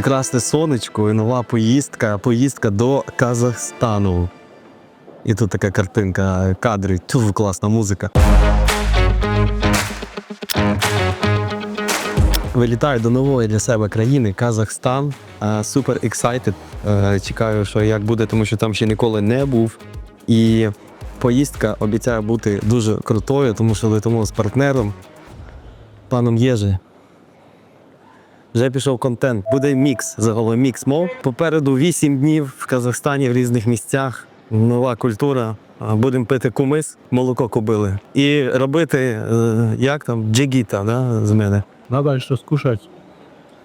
Прекрасне сонечко і нова поїздка, поїздка до Казахстану. І тут така картинка, кадри, тю, класна музика. Вилітаю до нової для себе країни Казахстан. Супер excited. Е, Чекаю, що як буде, тому що там ще ніколи не був. І поїздка обіцяє бути дуже крутою, тому що летимо з партнером, паном Єжи. Вже пішов контент. Буде мікс, загалом мікс мов. Попереду 8 днів в Казахстані в різних місцях. Нова культура. Будемо пити кумис, молоко кобили. І робити, е, як там, джигіта, да, з мене. Надо jeszcze skушать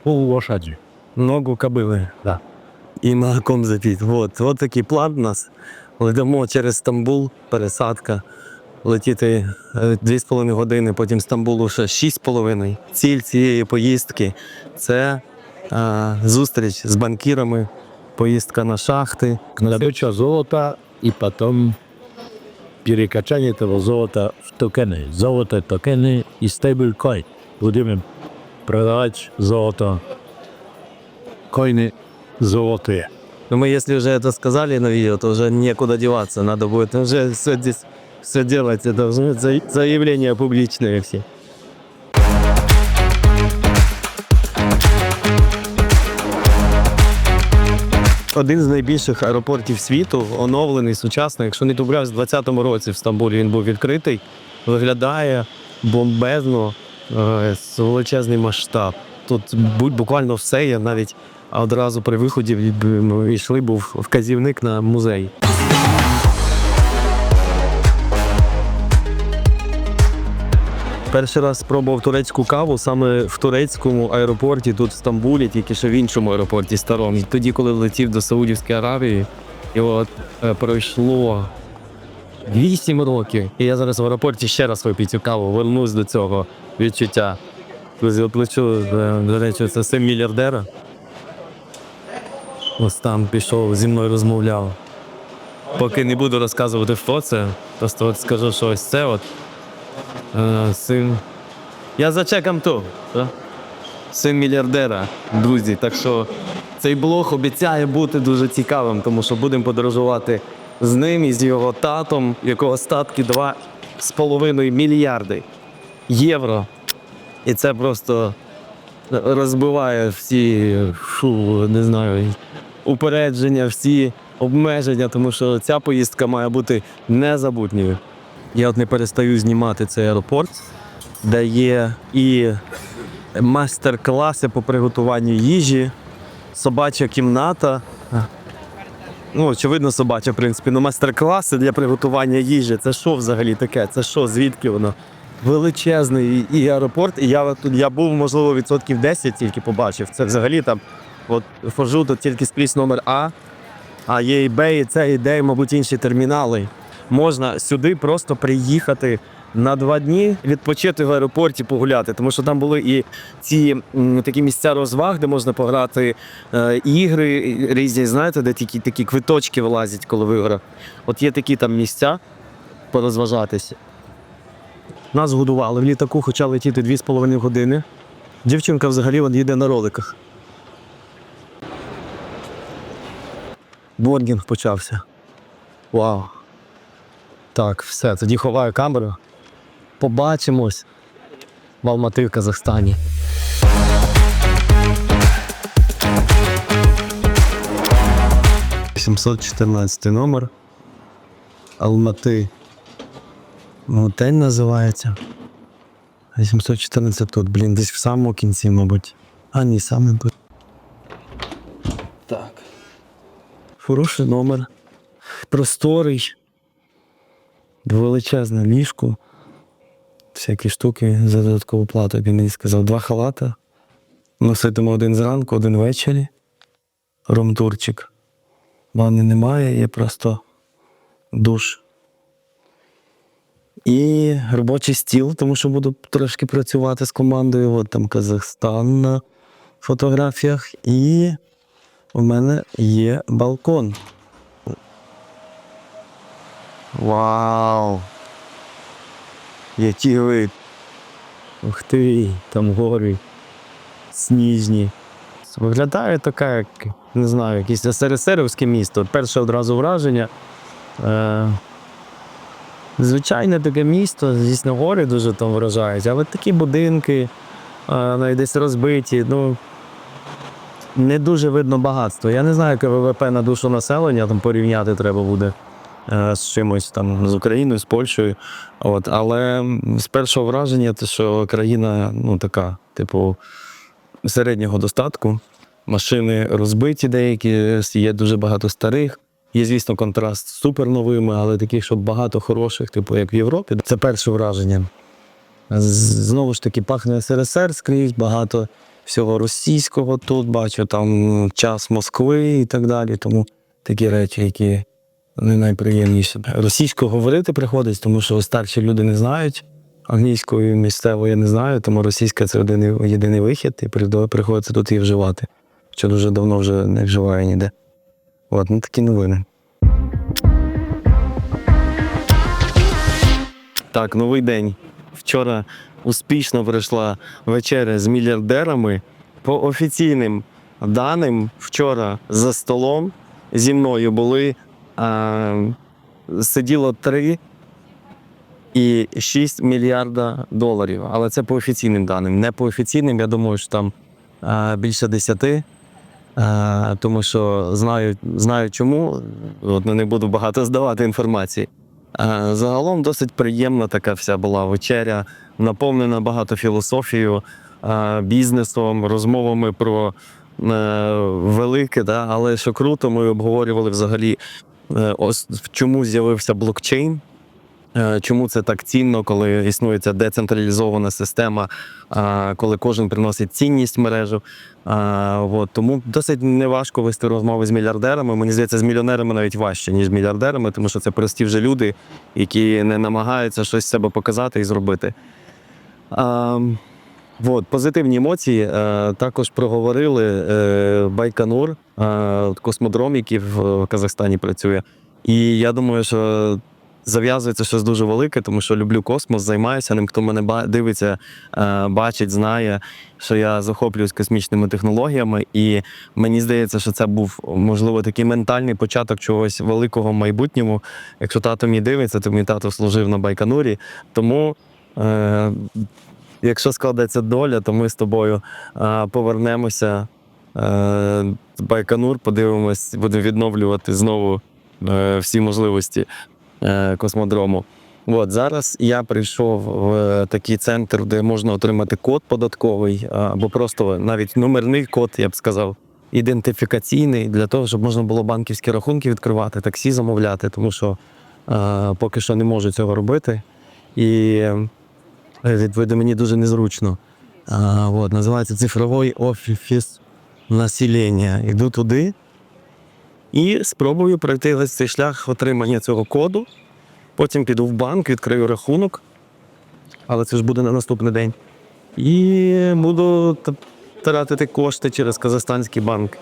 pół łошаді. Ногу кобили. Да. І молоком запіть. От, от такий план у нас. Летимо через Стамбул, пересадка Летіти е, 2,5 години, потім Стамбулу ще 6,5. Ціль цієї поїздки це е, зустріч з банкірами, поїздка на шахти. Nabycia złota i potem перекачanie tego złota w tokeny. Złote tokeny i stablecoin. Będziemy продавать золото, коины золотые. Ну, мы, если уже это сказали на видео, то уже некуда деваться. Надо будет уже все здесь все делать. Это заявления публичные все. Один з найбільших аеропортів світу, оновлений, сучасний. Якщо не помиляюсь, в 20-му році в Стамбулі він був відкритий. Виглядає бомбезно, е, з величезний масштаб. Тут буквально все є навіть одразу при виході йшли, був вказівник на музей. Перший раз спробував турецьку каву саме в турецькому аеропорті, тут в Стамбулі, тільки ще в іншому аеропорті старому. Тоді, коли летів до Саудівської Аравії, і от е, пройшло 8 років. І я зараз в аеропорті ще раз вип'ю цю каву, вернусь до цього відчуття. Друзі, от е, до речі, це син мільярдера. Ось там пішов, зі мною розмовляв. Поки не буду розказувати, хто це, просто от скажу, що ось це от е, син. Я за чеком то. да? Син мільярдера, друзі. Так що цей блог обіцяє бути дуже цікавим, тому що будемо подорожувати з ним і з його татом, якого статки 2,5 мільярди євро. І це просто розбиває всі, фу, не знаю, упередження, всі обмеження, тому що ця поїздка має бути незабутньою. Я от не перестаю знімати цей аеропорт, де є і майстер-класи по приготуванню їжі, собача кімната. Ну, очевидно, собача, в принципі, ну майстер-класи для приготування їжі. Це що взагалі таке? Це що, звідки воно? Величезний і аеропорт, і я тут я був, можливо, відсотків 10 тільки побачив. Це взагалі там, от хожу тут тільки скрізь номер А, а є і Б, і С, і Д, мабуть, інші термінали. Можна сюди просто приїхати на два дні, відпочити в аеропорті, погуляти, тому що там були і ці такі місця розваг, де можна пограти е, ігри різні, знаєте, де такі, такі квиточки вилазять, коли виграв. От є такі там місця порозважатися. Нас годували в літаку, хоча летіти 2,5 години. Дівчинка взагалі вон їде на роликах. Бордінг почався. Вау. Так, все, тоді ховаю камеру. Побачимось в Алмати в Казахстані. «714 номер. Алмати. Готель називається. 814 тут, блін, десь в самому кінці, мабуть. А, ні, саме тут. Так. Хороший номер. Просторий. Величезне ліжко. Всякі штуки за додаткову плату. Він мені сказав два халата. Носитиму один зранку, один ввечері. Ромтурчик. Ванни немає, є просто душ. І робочий стіл, тому що буду трошки працювати з командою. От там Казахстан на фотографіях. І у мене є балкон. Вау! Який вид! Ух ти, там гори сніжні. Виглядає така, як не знаю, якесь СРСРівське місто. Перше одразу враження. Е, звичайне таке місто, звісно, гори дуже там вражають, але такі будинки, е, десь розбиті. Ну, не дуже видно багатство. Я не знаю, яке ВВП на душу населення, там порівняти треба буде з чимось там з Україною, з Польщею. От, але з першого враження, те, що країна ну, така, типу, середнього достатку. Машини розбиті деякі, є дуже багато старих. Є, звісно, контраст з суперновими, але таких, щоб багато хороших, типу як в Європі. Це перше враження. Знову ж таки, пахне СРСР скрізь, багато всього російського тут бачу, там час Москви і так далі. Тому такі речі, які не найприємніші. Російською говорити приходить, тому що старші люди не знають. Англійською місцевою я не знаю, тому російська це один єдиний вихід, і приходиться тут її вживати. Що дуже давно вже не вживаю ніде. От, ну такі новини. Так, новий день. Вчора успішно пройшла вечеря з мільярдерами. По офіційним даним, вчора за столом зі мною були сиділо 3 і 6 мільярда доларів. Але це по офіційним даним. Не по офіційним, я думаю, що там більше 10. А, тому що знаю, знаю чому. От не буду багато здавати інформації. Загалом досить приємна така вся була вечеря, наповнена багато філософією, бізнесом, розмовами про е, велике, да? але що круто, ми обговорювали взагалі, е, ос- чому з'явився блокчейн. Е, Чому це так цінно, коли існує ця децентралізована система, коли кожен приносить цінність в мережу? От, тому досить неважко вести розмови з мільярдерами. Мені здається, з мільйонерами навіть важче, ніж з мільярдерами, тому що це прості вже люди, які не намагаються щось з себе показати і зробити. От, позитивні емоції. Е, також проговорили е, Байконур, е, космодром, який в Казахстані працює. І я думаю, що зав'язується щось дуже велике, тому що люблю космос, займаюся ним. Хто мене дивиться, бачить, знає, що я захоплююсь космічними технологіями, і мені здається, що це був можливо такий ментальний початок чогось великого в майбутньому. Якщо тато мій дивиться, то мій тато служив на Байконурі. Тому, якщо складеться доля, то ми з тобою е, повернемося е, Байконур, подивимось, будемо відновлювати знову е, всі можливості космодрому. От зараз я прийшов в такий центр, де можна отримати код податковий, або просто навіть номерний код, я б сказав, ідентифікаційний для того, щоб можна було банківські рахунки відкривати, таксі замовляти, тому що поки що не можу цього робити. І відповідно мені дуже незручно. А, от, називається цифровий офіс населення. Йду туди і спробую пройти весь цей шлях отримання цього коду. Потім піду в банк, відкрию рахунок, але це ж буде на наступний день. І буду тратити кошти через казахстанський банк.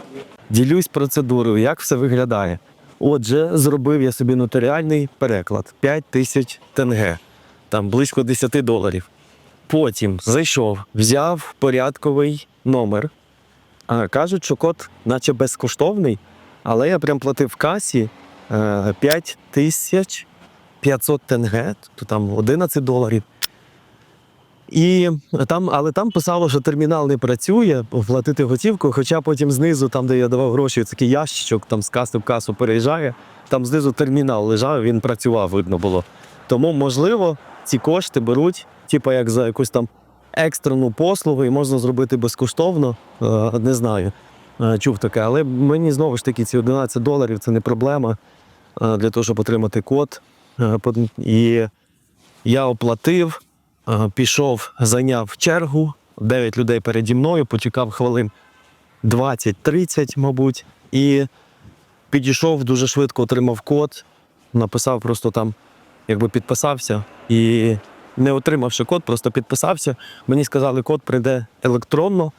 Ділюсь процедурою, як все виглядає. Отже, зробив я собі нотаріальний переклад 5 тисяч тенге, там близько 10 доларів. Потім зайшов, взяв порядковий номер. А, кажуть, що код, наче безкоштовний, але я прям платив в касі е, 5 тисяч 500 тенге, то там 11 доларів. І там, але там писало, що термінал не працює, платити готівкою, хоча потім знизу, там, де я давав гроші, такий ящичок там з каси в касу переїжджає, там знизу термінал лежав, він працював, видно було. Тому, можливо, ці кошти беруть, типу як за якусь там екстрену послугу, і можна зробити безкоштовно. Е, Не знаю, Е, чув таке. Але мені знову ж таки ці 11 доларів це не проблема е, для того, щоб отримати код. І я оплатив, пішов, зайняв чергу, 9 людей переді мною, почекав хвилин 20-30, мабуть, і підійшов дуже швидко, отримав код, написав просто там, якби підписався і не отримавши код, просто підписався. Мені сказали, код прийде електронно,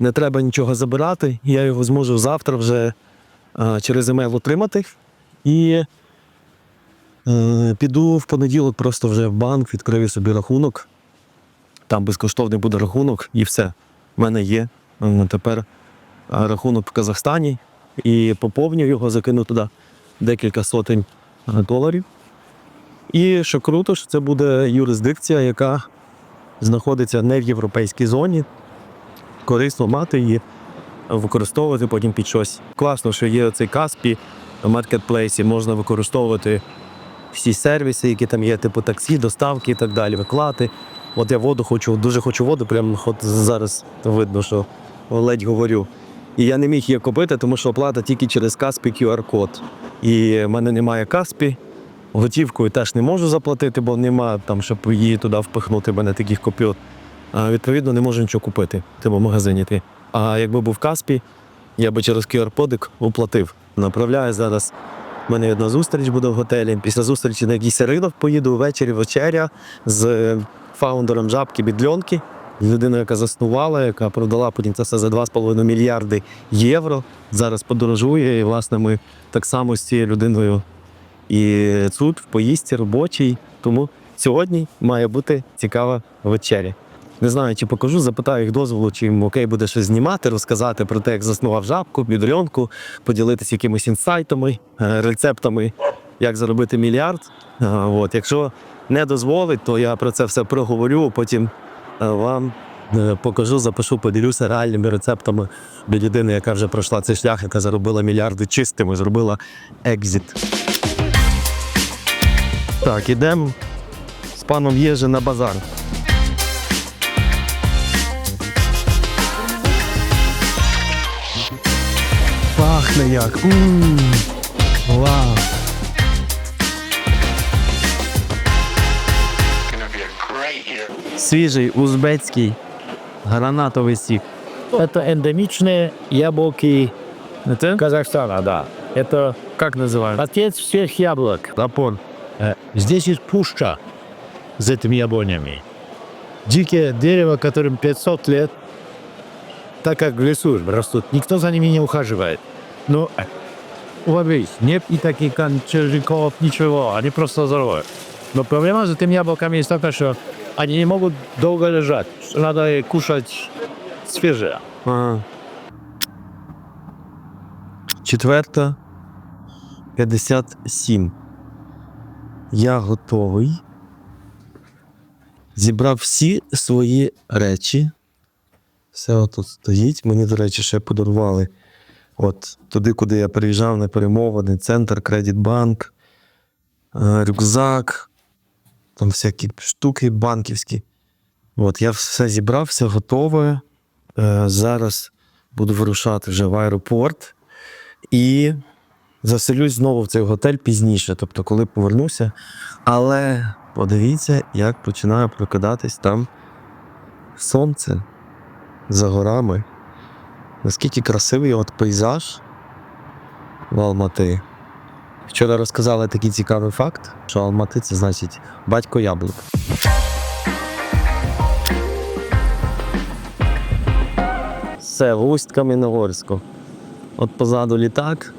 не треба нічого забирати. Я його зможу завтра вже е, через емейл отримати. І е, піду в понеділок просто вже в банк, відкрию собі рахунок. Там безкоштовний буде рахунок і все. В мене є. Е, Тепер рахунок в Казахстані і поповнив його, закинув туди декілька сотень доларів. І що круто, що це буде юрисдикція, яка знаходиться не в європейській зоні. Корисно мати її, використовувати потім під щось. Класно, що є цей Каспі в маркетплейсі, можна використовувати всі сервіси, які там є, типу таксі, доставки і так далі, виклати. От я воду хочу, дуже хочу воду, прямо от зараз видно, що ледь говорю. І я не міг її купити, тому що оплата тільки через Каспі QR-код. І в мене немає Каспі, готівкою теж не можу заплатити, бо нема там, щоб її туди впихнути, мене таких купюр. А, відповідно, не можу нічого купити, типу магазині. Ти. А якби був Каспі, я би через QR-подик оплатив. Направляю зараз. У мене одна зустріч буде в готелі. Після зустрічі на якийсь ринок поїду ввечері вечеря з е, фаундером жабки бідльонки, людиною, яка заснувала, яка продала потім це все за 2,5 мільярди євро. Зараз подорожує. І, власне, ми так само з цією людиною і тут, в поїздці робочій. Тому сьогодні має бути цікава вечеря. Не знаю, чи покажу, запитаю їх дозволу, чи їм окей буде щось знімати, розказати про те, як заснував жабку, бідрьонку, поділитися якимись інсайтами, е, рецептами, як заробити мільярд. Е, От. Якщо не дозволить, то я про це все проговорю, потім е, вам покажу, запишу, поділюся реальними рецептами від людини, яка вже пройшла цей шлях, яка заробила мільярди чистими, зробила екзит. Так, ідемо з паном Єжи на базар. Пахне як. Мм. Вау. gonna be a great year. Свіжий узбецький гранатовий сік. Это эндемичные яблоки Не те? Казахстана, да. Это Як називають? отец всех яблок. Рапон. Э, Здесь есть пушка с этими яблонями. Дикие дерево, которым 500 лет, так как в лесу растут, никто за ними не ухаживает. Но э, уловись, нет и таких кончежиков, ничего, они просто здоровые. Но проблема с этими яблоками есть такая, что они не могут долго лежать. Надо их кушать свежее. Ага. Четверта 57. Я готовий. Зібрав всі свої речі. Все отут стоїть. Мені, до речі, ще подарували. От туди, куди я приїжджав на перемовини, центр, Кредитбанк, е, рюкзак, там всякі штуки банківські. От, я все зібрав, все готове. Е, Зараз буду вирушати вже в аеропорт і заселюсь знову в цей готель пізніше, тобто, коли повернуся. Але подивіться, як починає прокидатись там сонце за горами. Наскільки красивий от пейзаж в Алмати. Вчора розказали такий цікавий факт, що Алмати це значить батько яблук. Все, в усть Кам'яногорську. От позаду літак.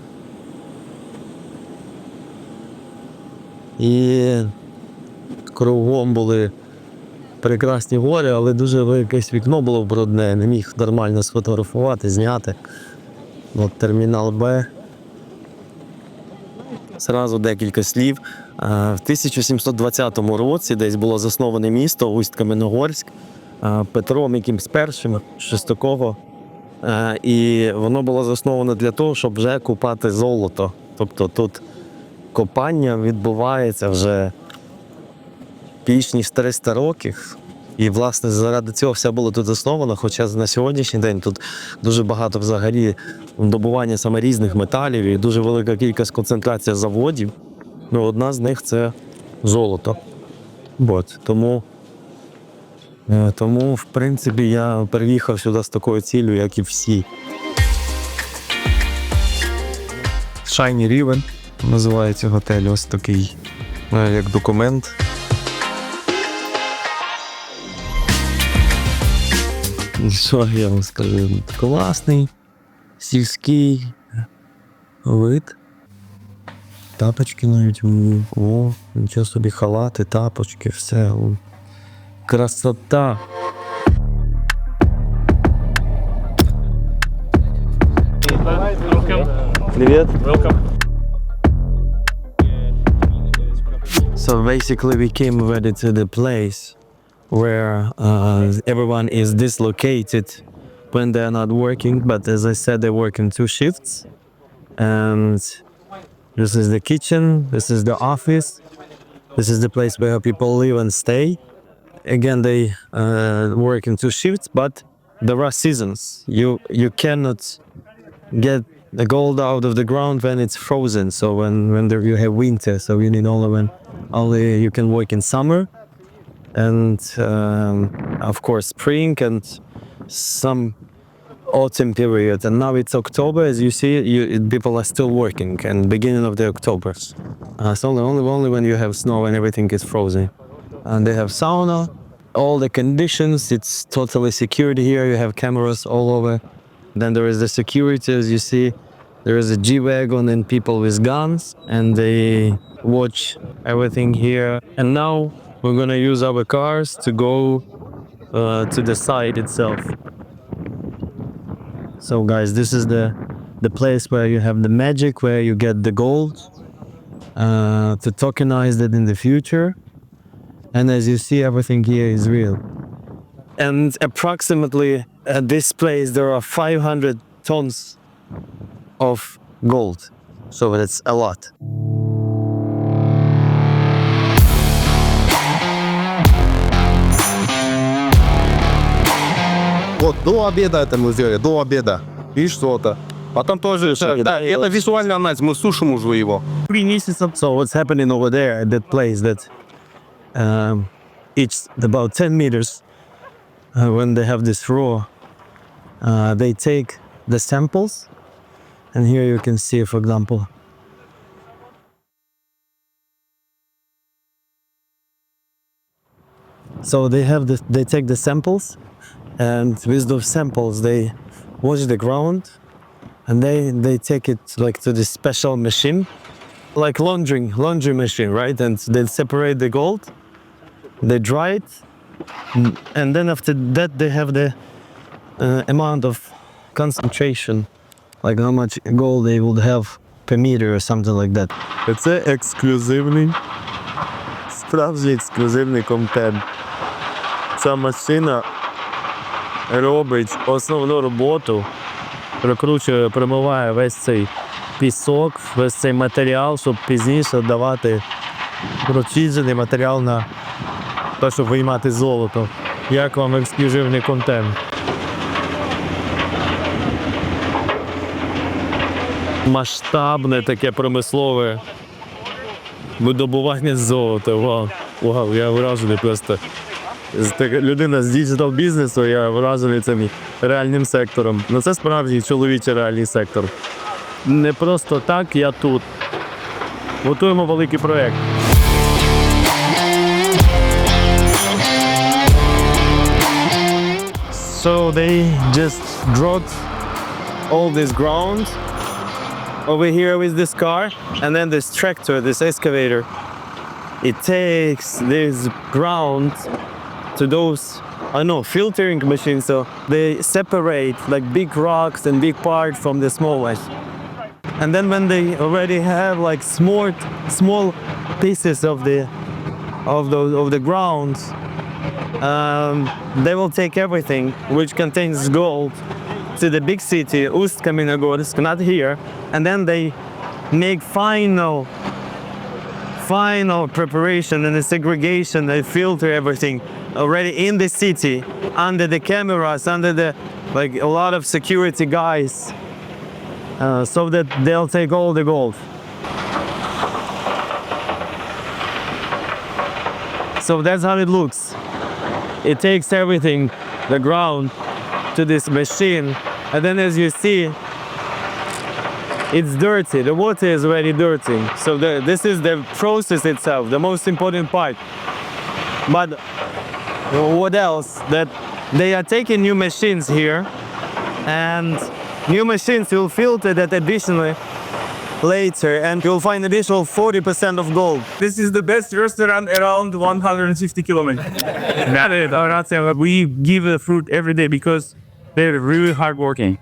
І кругом були прекрасні гори, але дуже якесь вікно було брудне, не міг нормально сфотографувати, зняти. От термінал Б. Зразу декілька слів. Е, В 1720 році десь було засноване місто Усть-Кам'яногорськ е, Петром якимсь першим, щось такого. Е, І воно було засноване для того, щоб вже купати золото. Тобто тут копання відбувається вже більш ніж 300 років. І, власне, заради цього все було тут засновано. Хоча на сьогоднішній день тут дуже багато взагалі добування саме різних металів і дуже велика кількість концентрація заводів. Ну, одна з них це золото. От, тому, е, тому, в принципі, я переїхав сюди з такою ціллю, як і всі. Shiny Riven називається готель. Ось такий, як документ. Що я вам скажу? Класний, сільський вид. Тапочки навіть. О, нічого собі халати, тапочки, все. Красота. Привет. So basically, we came already to the place where uh, everyone is dislocated when they're not working. But as I said, they work in two shifts, and this is the kitchen. This is the office. This is the place where people live and stay. Again, they uh, work in two shifts, but there are seasons. You you cannot get the gold out of the ground when it's frozen. So when when there you have winter, so you need only when only you can work in summer, and um, of course spring and some autumn period. And now it's October, as you see, you, people are still working, and beginning of the October. Uh, so only only only when you have snow and everything is frozen. And they have sauna, all the conditions. It's totally secured here. You have cameras all over. Then there is the security, as you see. There is a G wagon and people with guns, and they watch everything here. And now we're gonna use our cars to go uh, to the site itself. So, guys, this is the the place where you have the magic, where you get the gold uh, to tokenize it in the future. And as you see, everything here is real. And approximately at this place, there are 500 tons of gold. So that's a lot. Вот до обеда это мы сделали, до обеда. И что-то. Потом тоже... Да, это визуальный анализ, мы сушим уже его. Three месяцев. So what's happening over there at that place that um, it's about 10 meters uh, when they have this raw, uh, they take the samples and here you can see, for example, So they have the, they take the samples, and with those samples they wash the ground, and they they take it like to this special machine, like laundering laundry machine, right? And they separate the gold, they dry it, and then after that they have the uh, amount of concentration, like how much gold they would have per meter or something like that. Це ексклюзивний, справжній ексклюзивний контент. Ця машина робить основну роботу, прокручує, промиває весь цей пісок, весь цей матеріал, щоб пізніше давати прочищений матеріал на те, щоб виймати золото. Як вам ексклюзивний контент? Масштабне таке промислове видобування золота. Вау, вау, я вражений просто. Людина з діджитал бізнесу, я вражений цим реальним сектором. Ну це справді чоловічий реальний сектор. Не просто так я тут. Готуємо великий проєкт. So they just dropped all this ground over here with this car and then this tractor, this excavator. It takes this ground to those I don't know filtering machines so they separate like big rocks and big parts from the small ones and then when they already have like small small pieces of the of the of the ground um, they will take everything which contains gold to the big city Ust-Kamenogorsk not here and then they make final final preparation and the segregation, they filter everything already in the city, under the cameras, under the like a lot of security guys, uh, so that they'll take all the gold. So that's how it looks. It takes everything, the ground, to this machine, and then as you see, it's dirty. The water is already dirty. So the, this is the process itself, the most important part. But what else? That they are taking new machines here, and new machines will filter that additionally later, and you'll find additional 40% of gold. This is the best restaurant around 150 kilometers. Not it, oh, or not We give the fruit every day because they're really hardworking.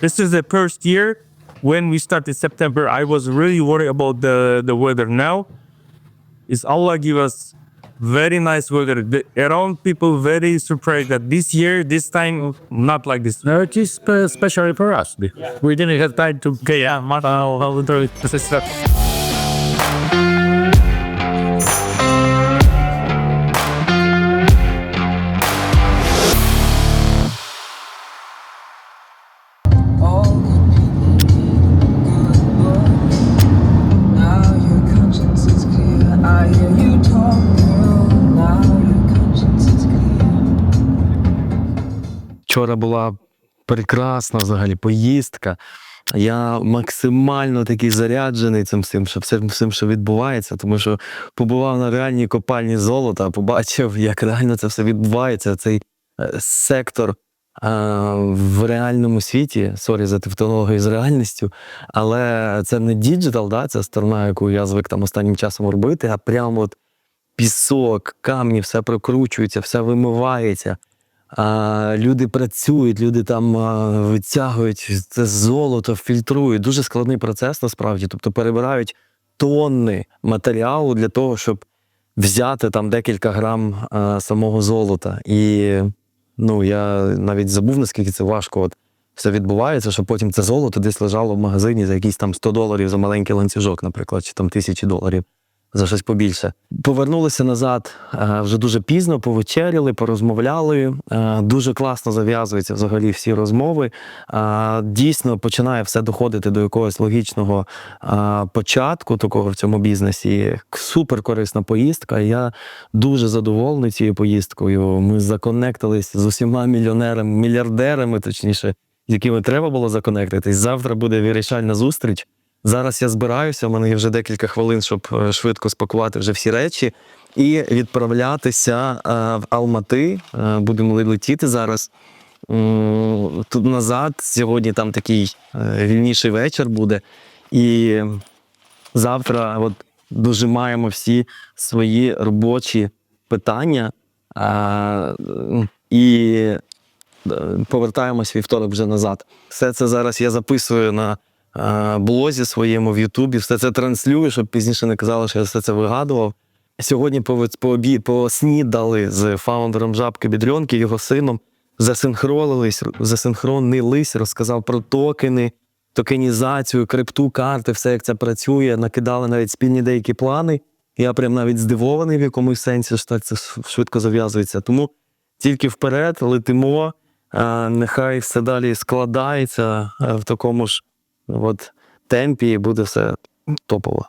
This is the first year when we started September. I was really worried about the, the weather. Now, is Allah give us very nice weather. The, around people very surprised that this year, this time, not like this. No, it is especially for us. We didn't have time to. Okay, yeah, enter Вчора була прекрасна взагалі поїздка. Я максимально такий заряджений цим всім, що всім, що відбувається, тому що побував на реальній копальні золота, побачив, як реально це все відбувається. Цей е, сектор е, в реальному світі, сорі за тавтологію з реальністю, але це не діджитал, да, це сторона, яку я звик там останнім часом робити, а прямо от пісок, камні, все прокручується, все вимивається. А, люди працюють, люди там а, витягують це золото, фільтрують. Дуже складний процес насправді. Тобто перебирають тонни матеріалу для того, щоб взяти там декілька грам а, самого золота. І ну, я навіть забув, наскільки це важко. От все відбувається, що потім це золото десь лежало в магазині за якісь там 100 доларів за маленький ланцюжок, наприклад, чи там тисячі доларів за щось побільше. Повернулися назад е, вже дуже пізно, повечеряли, порозмовляли. Е, Дуже класно зав'язуються взагалі всі розмови. Е, Дійсно починає все доходити до якогось логічного початку такого в цьому бізнесі. Супер корисна поїздка. Я дуже задоволений цією поїздкою. Ми законектились з усіма мільйонерами, мільярдерами, точніше, з якими треба було законектитись. Завтра буде вирішальна зустріч. Зараз я збираюся, у мене є вже декілька хвилин, щоб е, швидко спакувати вже всі речі і відправлятися е, в Алмати. Е, Будемо летіти зараз. Тут назад. Сьогодні там такий вільніший вечір буде. І завтра от дожимаємо всі свої робочі питання. І повертаємось вівторок вже назад. Все це зараз я записую на блозі своєму в Ютубі, все це транслюю, щоб пізніше не казали, що я все це вигадував. Сьогодні поснідали з фаундером жабки Бідрьонки, його сином, засинхронились, засинхронились, розказав про токени, токенізацію, крипту, карти, все як це працює. Накидали навіть спільні деякі плани. Я прям навіть здивований в якомусь сенсі, що так це швидко зав'язується. Тому тільки вперед летимо. Нехай все далі складається е, в такому ж от, темпі буде все топово.